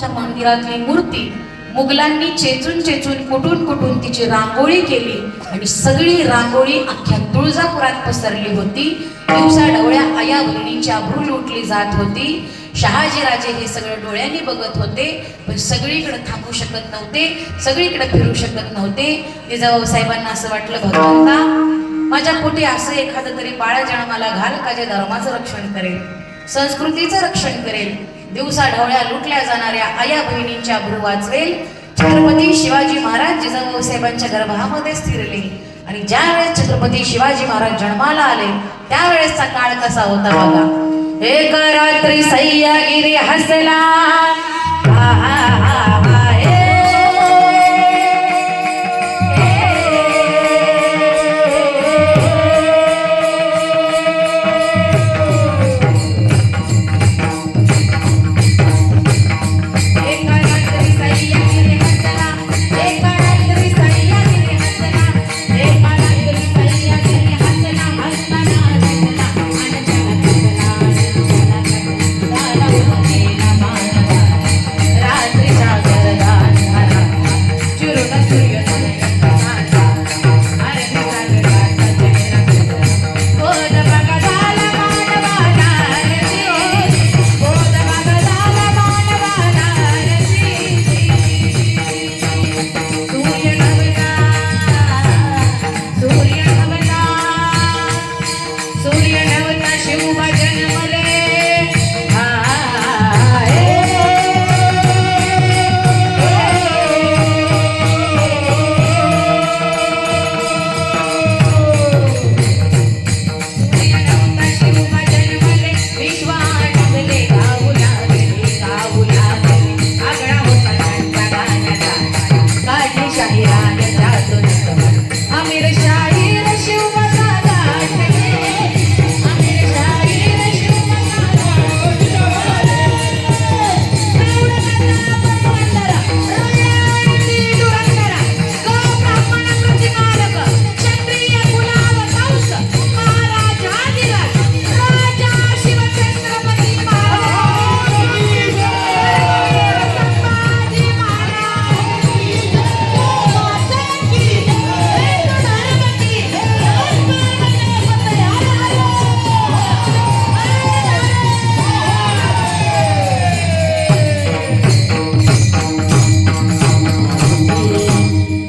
च्या मंदिरातली मूर्ती मुघलांनी चेचून चेचून कुठून कुठून तिची रांगोळी केली आणि सगळी रांगोळी अख्ख्या तुळजापुरात पसरली होती. दिवसा डोळ्या आया बहिणींची आभूल लुटली जात होती. शहाजीराजे हे सगळं डोळ्यांनी बघत होते पण सगळीकडे थांबू शकत नव्हते सगळीकडे फिरू शकत नव्हते. जिजाबाई साहेबांना असं वाटलं भगवंता माझ्या पोटी असं एखादं तरी बाळा जन्माला घाल का जे धर्माचं रक्षण करेल? संस्कृतीचं रक्षण करेल? दिवसा ढवळ्या लुटल्या जाणाऱ्या आया बहिणींच्या भ्रू वाचवेल छत्रपती शिवाजी महाराज जिजाऊ साहेबांच्या गर्भामध्ये स्थिरले आणि ज्या वेळेस छत्रपती शिवाजी महाराज जन्माला आले त्यावेळेसचा काळ कसा होता बघा. एक रात्री सह्यागिरी हसला.